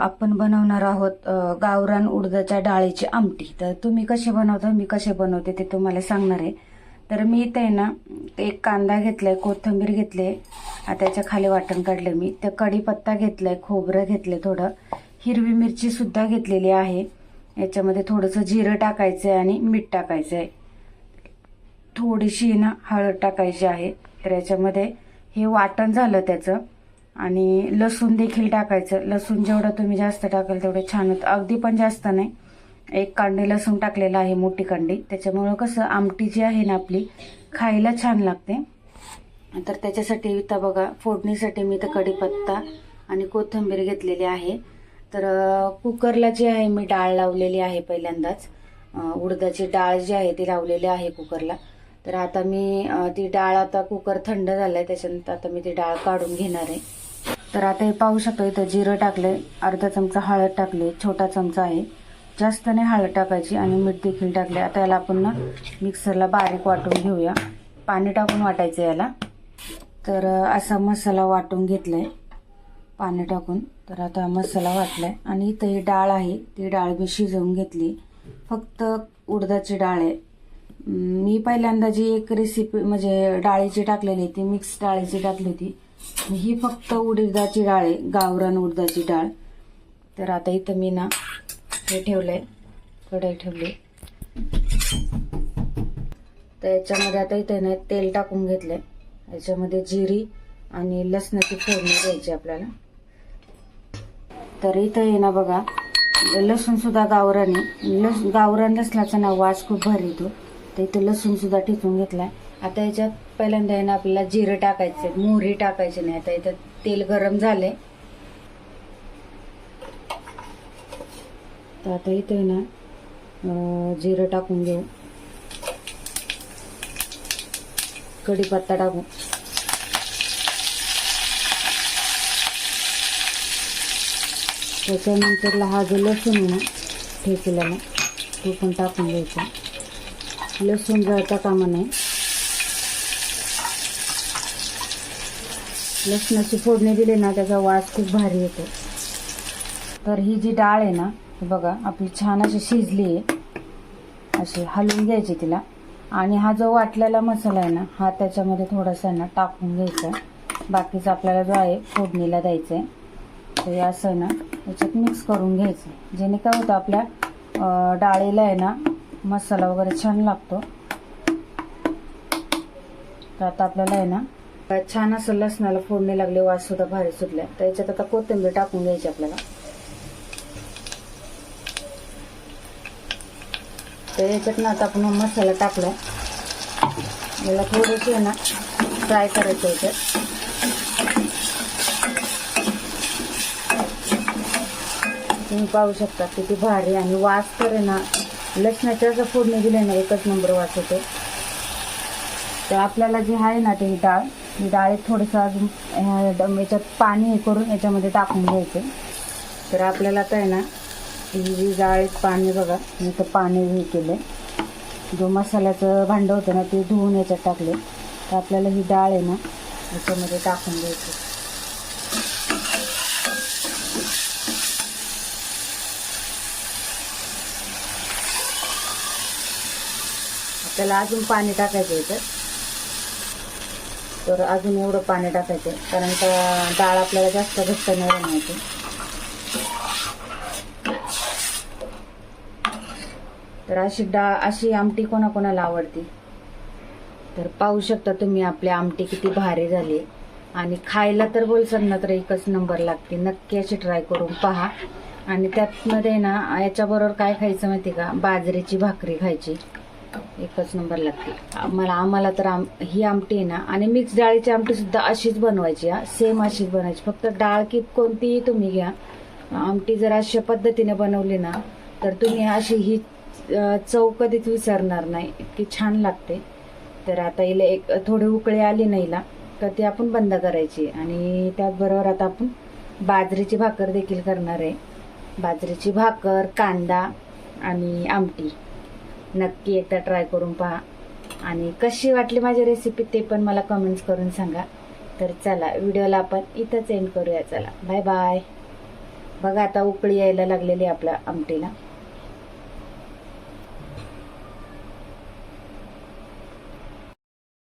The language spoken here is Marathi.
आपण बनवणार आहोत गावरान उडदाच्या डाळीची आमटी. तर तुम्ही कशी बनवता मी कसे बनवते ते तुम्हाला सांगणार आहे. तर मी इथे आहे ना एक कांदा घेतलाय कोथिंबीर घेतले त्याच्याखाली वाटण काढलं मी. तर कढीपत्ता घेतलाय खोबरं घेतलंय थोडं. हिरवी मिरची सुद्धा घेतलेली आहे. याच्यामध्ये थोडंसं जिरं टाकायचं आहे आणि मीठ टाकायचं आहे थोडीशी ना हळद टाकायची आहे. तर याच्यामध्ये हे वाटण झालं त्याचं. आणि लसूण देखील टाकायचं. लसूण जेवढं तुम्ही जास्त टाकाल तेवढं छान होतं. अगदी पण जास्त नाही. एक कांडी लसूण टाकलेलं आहे मोठी कांडी. त्याच्यामुळं कसं आमटी जी आहे ना आपली खायला छान लागते. तर त्याच्यासाठी इथं बघा फोडणीसाठी मी तर कढीपत्ता आणि कोथिंबीर घेतलेली आहे. तर कुकरला जी आहे मी डाळ लावलेली आहे पहिल्यांदाच. उडदाची डाळ जी आहे ती लावलेली आहे कुकरला. तर आता मी ती डाळ आता कुकर थंड झालाय त्याच्यानंतर आता मी ती डाळ काढून घेणार आहे. तर आता हे पाहू शकतो इथं जिरं टाकले अर्धा चमचा हळद टाकले छोटा चमचा आहे. जास्त नाही हळद टाकायची आणि मीठ देखील टाकले आता याला आपण ना मिक्सरला बारीक वाटून घेऊया. पाणी टाकून वाटायचं याला. तर असा मसाला वाटून घेतलाय. पाणी टाकून. तर आता मसाला वाटलाय. आणि इथं ही डाळ आहे. ती डाळ मी शिजवून घेतली. फक्त उडदाची डाळ आहे. मी पहिल्यांदा जी एक रेसिपी म्हणजे डाळीची टाकलेली ती मिक्स डाळीची टाकली होती. ही फक्त उडीदाची डाळ आहे गावरान उडदाची डाळ. तर आता इथं मी ना हे ठेवलंय कढई ठेवली. तर याच्यामध्ये आता इथे ना तेल टाकून घेतलंय. याच्यामध्ये जिरी आणि लसणाची फोडणी द्यायची आपल्याला. तर इथं आहे ना बघा लसूण सुद्धा आहे. लस गावरान लसणाचा ना वास खूप भारी येतो. तर इथं लसूण सुद्धा घेतला घेतलाय. आता याच्यात पहिल्यांदा आहे ना आपल्याला जिरं टाकायचं मोहरी टाकायची नाही. आता याच्यात तेल गरम झालंय. तर आता इथे आहे ना जिरं टाकून घेऊ. कढीपत्ता टाकू. त्याच्यानंतरला हा जो लसूण आहे ना ठेचलेला तो पण टाकून घ्यायचा. लसूण जळता कामा नाही लसणाची फोडणी दिली ना त्याचा वास खूप भारी येतो. तर ही जी डाळ आहे ना बघा आपली छान अशी शिजली आहे. अशी हलवून घ्यायची तिला. आणि हा जो वाटलेला मसाला आहे ना हा त्याच्यामध्ये थोडासा आहे ना टाकून घ्यायचा बाकीचा आपल्याला जो आहे फोडणीला द्यायचा आहे. तर हे असं आहे ना याच्यात मिक्स करून घ्यायचं जेणे काय होतं आपल्या डाळीला आहे ना मसाला वगैरे छान लागतो. तर आता आपल्याला आहे ना छान असं लसणाला फोडणी लागले वास सुद्धा भारी सुटल्या. तर याच्यात आता कोथिंबीर टाकून घ्यायची आपल्याला. तर याच्यात ना आता आपण मसाला टाकला याला थोडीशी आहे ना फ्राय करायचं याच्यात तुम्ही पाहू शकता किती भारी आणि वास तर आहे ना लसणाच्या असं फोडणी दिले ना एकच नंबर वास होतो. तर आपल्याला जे आहे ना ते डाळ डाळीत थोडंसं अजून याच्यात पाणी हे करून याच्यामध्ये टाकून घ्यायचं. तर आपल्याला काय आहे ना ही जी डाळीत पाणी बघा मी तर पाणी हे केलं जो मसाल्याचं भांडं होतं ना ते धुवून याच्यात टाकले तर आपल्याला ही डाळ आहे ना याच्यामध्ये टाकून घ्यायची. आपल्याला अजून पाणी टाकायचं याच्यात तर अजून एवढं पाणी टाकायचं. कारण का डाळ आपल्याला जास्त घट्ट नाही बनवायची. तर अशी डाळ अशी आमटी कोणाकोणाला आवडती? तर पाहू शकता तुम्ही आपली आमटी किती भारी झाली. आणि खायला तर बोलसाल ना तर एकच नंबर लागते. नक्की अशी ट्राय करून पहा. आणि त्यातमध्ये ना याच्याबरोबर काय खायचं माहिती का? बाजरीची भाकरी खायची. एकच नंबर लागते. मला आम्हाला तर आम ही आमटी आहे ना आणि मिक्स डाळीची आमटी सुद्धा अशीच बनवायची हा. सेम अशीच बनवायची फक्त डाळ की कोणतीही तुम्ही घ्या. आमटी जर अशा पद्धतीने बनवली ना तर तुम्ही अशी ही चव कधीच विसरणार नाही. इतकी छान लागते. तर आता हिला एक थोडी उकळी आली नाही हिला तर ती आपण बंद करायची. आणि त्याचबरोबर आता आपण बाजरीची भाकर देखील करणार आहे. बाजरीची भाकर कांदा आणि आमटी. नक्की एकदा ट्राय करून पहा. आणि कशी वाटली माझी रेसिपी ते पण मला कमेंट्स करून सांगा. तर चला व्हिडिओला आपण इथंच एंड करूया. चला बाय बाय बघा आता उकळी यायला लागलेली आहे आपल्या आमटीला.